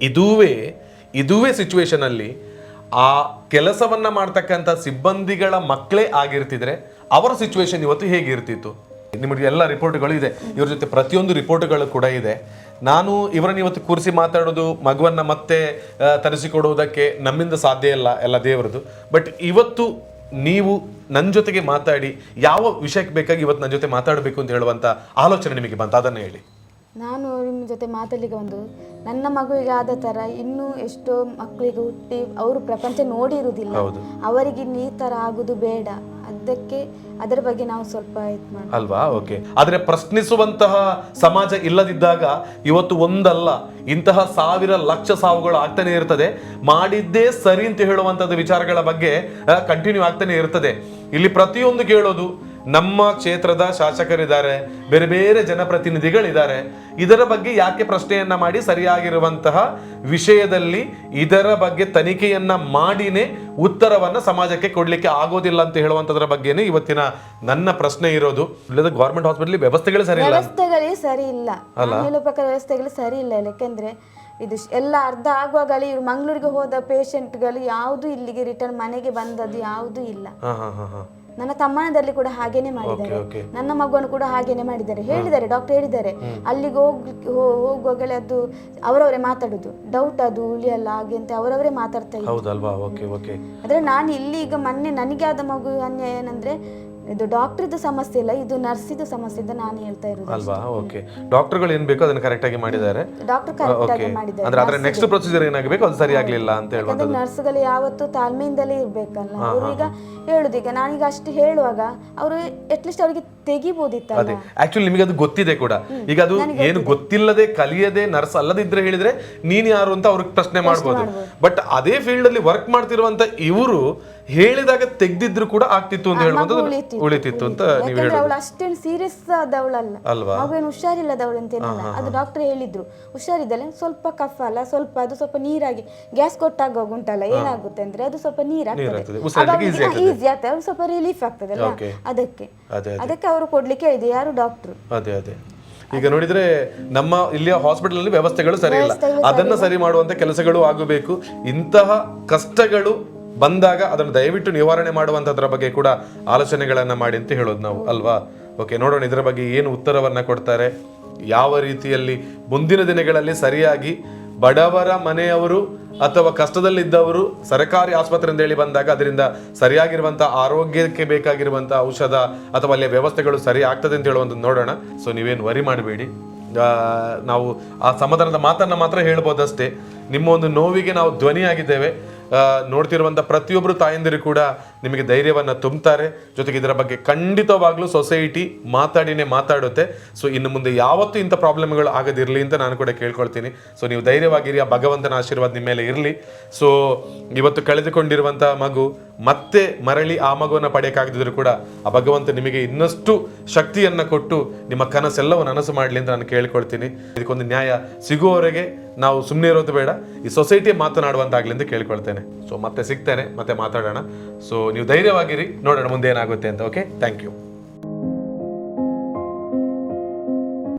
ಇದುವೇ ಇದುವೇ ಸಿಚುವೇಶನ್ ಅಲ್ಲಿ ಆ ಕೆಲಸವನ್ನ ಮಾಡ್ತಕ್ಕಂಥ ಸಿಬ್ಬಂದಿಗಳ ಮಕ್ಕಳೇ ಆಗಿರ್ತಿದ್ರೆ ಅವರ ಸಿಚುವೇಶನ್ ಇವತ್ತು ಹೇಗಿರ್ತಿತ್ತು? ನಿಮಗೆ ಎಲ್ಲ ರಿಪೋರ್ಟ್ಗಳು ಇದೆ. ಇವ್ರ ಜೊತೆ ಪ್ರತಿಯೊಂದು ರಿಪೋರ್ಟ್ಗಳು ಕೂಡ ಇದೆ. ನಾನು ಇವರನ್ನು ಇವತ್ತು ಕೂರಿಸಿ ಮಾತಾಡೋದು ಮಗುವನ್ನು ಮತ್ತೆ ತರಿಸಿಕೊಡುವುದಕ್ಕೆ ನಮ್ಮಿಂದ ಸಾಧ್ಯ ಇಲ್ಲ ಎಲ್ಲ ದೇವರದು ಬಟ್ ಇವತ್ತು ನೀವು ನನ್ನ ಜೊತೆಗೆ ಮಾತಾಡಿ ಯಾವ ವಿಷಯಕ್ಕೆ ಬೇಕಾಗಿ ಇವತ್ತು ನನ್ನ ಜೊತೆ ಮಾತಾಡಬೇಕು ಅಂತ ಹೇಳುವಂಥ ಆಲೋಚನೆ ನಿಮಗೆ ಬಂತು. ಅದನ್ನು ಹೇಳಿ. ನಾನು ನಿಮ್ಮ ಜೊತೆ ಮಾತಾಡಲಿಕ್ಕೆ ಒಂದು ನನ್ನ ಮಗುವಿಗೆ ಆದ ತರ ಇನ್ನೂ ಎಷ್ಟೋ ಮಕ್ಕಳಿಗೆ ಹುಟ್ಟಿ ಅವರು ಪ್ರಪಂಚ ನೋಡಿರುವುದಿಲ್ಲ. ಅವರಿಗೆ ಈ ಥರ ಆಗೋದು ಬೇಡ. ಅದಕ್ಕೆ ಅದರ ಬಗ್ಗೆ ನಾವು ಸ್ವಲ್ಪ ಅಲ್ವಾ? ಓಕೆ ಆದ್ರೆ ಪ್ರಶ್ನಿಸುವಂತಹ ಸಮಾಜ ಇಲ್ಲದಿದ್ದಾಗ ಇವತ್ತು ಒಂದಲ್ಲ, ಇಂತಹ ಸಾವಿರ ಲಕ್ಷ ಸಾವುಗಳು ಆಗ್ತಾನೆ ಇರ್ತದೆ. ಮಾಡಿದ್ದೇ ಸರಿ ಅಂತ ಹೇಳುವಂತಹ ವಿಚಾರಗಳ ಬಗ್ಗೆ ಕಂಟಿನ್ಯೂ ಆಗ್ತಾನೆ ಇರ್ತದೆ. ಇಲ್ಲಿ ಪ್ರತಿಯೊಂದು ಕೇಳೋದು ನಮ್ಮ ಕ್ಷೇತ್ರದ ಶಾಸಕರಿದ್ದಾರೆ ಬೇರೆ ಬೇರೆ ಜನಪ್ರತಿನಿಧಿಗಳಿದ್ದಾರೆ. ಇದರ ಬಗ್ಗೆ ಯಾಕೆ ಪ್ರಶ್ನೆಯನ್ನ ಮಾಡಿ ಸರಿಯಾಗಿರುವಂತಹ ವಿಷಯದಲ್ಲಿ ಇದರ ಬಗ್ಗೆ ತನಿಖೆಯನ್ನ ಮಾಡಿನೇ ಉತ್ತರವನ್ನ ಸಮಾಜಕ್ಕೆ ಕೊಡ್ಲಿಕ್ಕೆ ಆಗೋದಿಲ್ಲ ಅಂತ ಹೇಳುವಂತದ್ರ ಬಗ್ಗೆನೇ ಇವತ್ತಿನ ನನ್ನ ಪ್ರಶ್ನೆ ಇರೋದು. ಇಲ್ಲದ ಗೌರ್ಮೆಂಟ್ ಹಾಸ್ಪಿಟಲ್ ವ್ಯವಸ್ಥೆಗಳು ಸರಿ ಇಲ್ಲ. ವ್ಯವಸ್ಥೆಗಳೇ ಸರಿ ಇಲ್ಲ. ಹೇಳೋ ಪ್ರಕಾರ ವ್ಯವಸ್ಥೆಗಳು ಸರಿ ಇಲ್ಲ. ಯಾಕೆಂದ್ರೆ ಇದು ಎಲ್ಲ ಅರ್ಧ ಆಗುವಾಗಲೇ ಇವ್ರು ಮಂಗಳೂರಿಗೆ ಹೋದ ಪೇಷಂಟ್ಗಳು ಯಾವುದು ಇಲ್ಲಿಗೆ ರಿಟರ್ನ್ ಮನೆಗೆ ಬಂದದ್ದು ಯಾವುದು ಇಲ್ಲ. ನನ್ನ ತಮ್ಮನದಲ್ಲಿ ಕೂಡ ಹಾಗೇನೆ ಮಾಡಿದ್ದಾರೆ. okay. ನನ್ನ ಮಗುವನ್ನು ಕೂಡ ಹಾಗೇನೆ ಮಾಡಿದ್ದಾರೆ. ಹೇಳಿದ್ದಾರೆ ಡಾಕ್ಟರ್ ಹೇಳಿದ್ದಾರೆ. ಅಲ್ಲಿಗೆ ಹೋಗ್ಲಿಕ್ಕೆ ಹೋ- ಹೋಗುವಾಗಲೇ ಅದು ಅವರವರೇ ಮಾತಾಡುದು. ಡೌಟ್ ಅದು ಉಳಿಯಲ್ಲ ಹಾಗೆ ಅಂತ ಅವರವರೇ ಮಾತಾಡ್ತಾ ಇದ್ದಾರೆ ಹೌದಲ್ವಾ? ಓಕೆ ಓಕೆ ಆದ್ರೆ ನಾನು ಇಲ್ಲಿ ಈಗ ಮೊನ್ನೆ ನನಗೆ ಆದ ಮಗು ಅನ್ಯಾಯ ಏನಂದ್ರೆ ಇದು ಡಾಕ್ಟರ್ದು ಸಮಸ್ಯೆ ಇಲ್ಲ ಇದು ನರ್ಸಿದು ಸಮಸ್ಯೆ ಅಂತ ನಾನು ಹೇಳ್ತಾ ಇರೋದು ಅಲ್ವಾ? ಓಕೆ ಡಾಕ್ಟರ್ಗಳು ಏನ್ ಬೇಕೋ ಅದನ್ನ ಕರೆಕ್ಟ್ ಆಗಿ ಮಾಡಿದ್ದಾರೆ. ಡಾಕ್ಟರ್ ಕರೆಕ್ಟ್ ಆಗಿ ಮಾಡಿದ್ದಾರೆ. ಅಂದ್ರೆ ಅದರ ನೆಕ್ಸ್ಟ್ ಪ್ರೊಸೀಜರ್ ಏನಾಗಬೇಕು? ಅದು ಸರಿ ಆಗಲಿಲ್ಲ ಅಂತ ಹೇಳುವಂತದ್ದು ನರ್ಸ್ಗಳು ಯಾವತ್ತು ತಾಳ್ಮೆಯಿಂದಲೇ ಇರ್ಬೇಕಲ್ಲ. ಅವರು ಈಗ ಹೇಳುದು ಈಗ ನಾನೀಗ ಅಷ್ಟು ಹೇಳುವಾಗ ಅವರು ಅಟ್ಲೀಸ್ಟ್ ಅವರಿಗೆ ತೆಗಿಬೋದಿತ್ತು ಅದೇ. ಆಕ್ಚುಲಿ ನಿಮಗೆ ಅದು ಗೊತ್ತಿದೆ ಕೂಡ. ಈಗ ಅದು ಏನು ಗೊತ್ತಿಲ್ಲದೆ ಕಲಿಯದೆ ನರ್ಸ್ ಅಲ್ಲದಿದ್ರೆ ಹೇಳಿದ್ರೆ ನೀನ್ ಯಾರು ಅಂತ ಅವ್ರಿಗೆ ಪ್ರಶ್ನೆ ಮಾಡ್ಬೋದು. ಬಟ್ ಅದೇ ಫೀಲ್ಡ್ ಅಲ್ಲಿ ವರ್ಕ್ ಮಾಡ್ತಿರುವಂತ ಇವರು ಹೇಳಿದಾಗ ತೆಗ್ದಿದ್ರು ಕೂಡ ಆಗ್ತಿತ್ತು ಅಂತ ಹೇಳುವಂಥದ್ದು ಉಳಿತಿತ್ತು. ಅಂತ ನೀವು ಯಾಕಂದ್ರೆ ಅವಳು ಅಷ್ಟೇನು ಸೀರಿಯಸ್ ಆದವಳಲ್ಲ. ಅಲ್ವಾ? ಮಗುವೇನು ಹುಷಾರಿಲ್ಲದವಳು ಅಂತ ಏನಿಲ್ಲ. ಅದು ಡಾಕ್ಟರ್ ಹೇಳಿದ್ರು. ಹುಷಾರಿದ್ದಲ್ಲ ಸ್ವಲ್ಪ ಕಫ ಅಲ್ಲ ಸ್ವಲ್ಪ ಅದು ಸ್ವಲ್ಪ ನೀರಾಗಿ. ಗ್ಯಾಸ್ ಕೊಟ್ಟಾಗ ಉಂಟಲ್ಲ ಏನಾಗುತ್ತೆ ಅಂದ್ರೆ ಅದು ಸ್ವಲ್ಪ ನೀರಾಗ್ತದೆ. ಆಗ್ತದೆ. ಈಸಿ ಆಗ್ತದೆ. ಅವ್ರು ಸ್ವಲ್ಪ ರಿಲೀಫ್ Okay. ಅದಕ್ಕೆ. ಅದಕ್ಕೆ ಅವರು ಕೊಡ್ಲಿಕ್ಕೆ ಇದೆ ಯಾರು ಡಾಕ್ಟ್ರು ಅದೇ ಅದೇ. ಈಗ ನೋಡಿದ್ರೆ ನಮ್ಮ ಇಲ್ಲಿಯ ಹಾಸ್ಪಿಟಲ್ ಅಲ್ಲಿ ವ್ಯವಸ್ಥೆಗಳು ಸರಿ ಇಲ್ಲ. ಅದನ್ನ ಸರಿ ಮಾಡುವಂತ ಕೆಲಸಗಳು ಆಗಬೇಕು. ಇಂತಹ ಕಷ್ಟಗಳು ಬಂದಾಗ ಅದನ್ನು ದಯವಿಟ್ಟು ನಿವಾರಣೆ ಮಾಡುವಂತದ್ರ ಬಗ್ಗೆ ಕೂಡ ಆಲೋಚನೆಗಳನ್ನು ಮಾಡಿ ಅಂತ ಹೇಳೋದು ನಾವು, ಅಲ್ವಾ? ಓಕೆ ನೋಡೋಣ ಇದರ ಬಗ್ಗೆ ಏನು ಉತ್ತರವನ್ನು ಕೊಡ್ತಾರೆ. ಯಾವ ರೀತಿಯಲ್ಲಿ ಮುಂದಿನ ದಿನಗಳಲ್ಲಿ ಸರಿಯಾಗಿ ಬಡವರ ಮನೆಯವರು ಅಥವಾ ಕಷ್ಟದಲ್ಲಿದ್ದವರು ಸರ್ಕಾರಿ ಆಸ್ಪತ್ರೆ ಅಂತ ಹೇಳಿ ಬಂದಾಗ ಅದರಿಂದ ಸರಿಯಾಗಿರುವಂಥ ಆರೋಗ್ಯಕ್ಕೆ ಬೇಕಾಗಿರುವಂಥ ಔಷಧ ಅಥವಾ ಅಲ್ಲಿಯ ವ್ಯವಸ್ಥೆಗಳು ಸರಿ ಆಗ್ತದೆ ಅಂತ ಹೇಳುವಂಥದ್ದು ನೋಡೋಣ. ಸೊ ನೀವೇನು ವರಿ ಮಾಡಬೇಡಿ. ನಾವು ಆ ಸಮಾಧಾನದ ಮಾತನ್ನ ಮಾತ್ರ ಹೇಳ್ಬೋದಷ್ಟೇ. ನಿಮ್ಮ ಒಂದು ನೋವಿಗೆ ನಾವು ಧ್ವನಿಯಾಗಿದ್ದೇವೆ. ನೋಡ್ತಿರುವಂಥ ಪ್ರತಿಯೊಬ್ಬರು ತಾಯಂದಿರು ಕೂಡ ನಿಮಗೆ ಧೈರ್ಯವನ್ನು ತುಂಬುತ್ತಾರೆ ಜೊತೆಗೆ ಇದರ ಬಗ್ಗೆ ಖಂಡಿತವಾಗ್ಲೂ ಸೊಸೈಟಿ ಮಾತಾಡಿನೇ ಮಾತಾಡುತ್ತೆ. ಸೊ ಇನ್ನು ಮುಂದೆ ಯಾವತ್ತೂ ಇಂಥ ಪ್ರಾಬ್ಲಮ್ಗಳು ಆಗದಿರಲಿ ಅಂತ ನಾನು ಕೂಡ ಕೇಳ್ಕೊಳ್ತೀನಿ. ಸೊ ನೀವು ಧೈರ್ಯವಾಗಿರಿ, ಆ ಭಗವಂತನ ಆಶೀರ್ವಾದ ನಿಮ್ಮ ಮೇಲೆ ಇರಲಿ. ಸೊ ಇವತ್ತು ಕಳೆದುಕೊಂಡಿರುವಂಥ ಮಗು ಮತ್ತೆ ಮರಳಿ ಆ ಮಗುವನ್ನು ಪಡೆಯೋಕ್ಕಾಗದಿದ್ರು ಕೂಡ ಆ ಭಗವಂತ ನಿಮಗೆ ಇನ್ನಷ್ಟು ಶಕ್ತಿಯನ್ನು ಕೊಟ್ಟು ನಿಮ್ಮ ಕನಸೆಲ್ಲವೂ ನನಸು ಮಾಡಲಿ ಅಂತ ನಾನು ಕೇಳ್ಕೊಳ್ತೀನಿ. ಇದಕ್ಕೊಂದು ನ್ಯಾಯ ಸಿಗುವವರೆಗೆ ನಾವು ಸುಮ್ಮನೆ ಇರೋದು ಬೇಡ. ಈ ಸೊಸೈಟಿ ಮಾತನಾಡುವಂತಾಗಲಿ ಅಂತ ಕೇಳ್ಕೊಳ್ತೇನೆ. ಸೊ ಮತ್ತೆ ಸಿಗ್ತೇನೆ, ಮತ್ತೆ ಮಾತಾಡೋಣ. ಸೊ ನೀವು ಧೈರ್ಯವಾಗಿರಿ, ನೋಡೋಣ ಮುಂದೆ ಏನಾಗುತ್ತೆ ಅಂತ ಓಕೆ ಥ್ಯಾಂಕ್ ಯು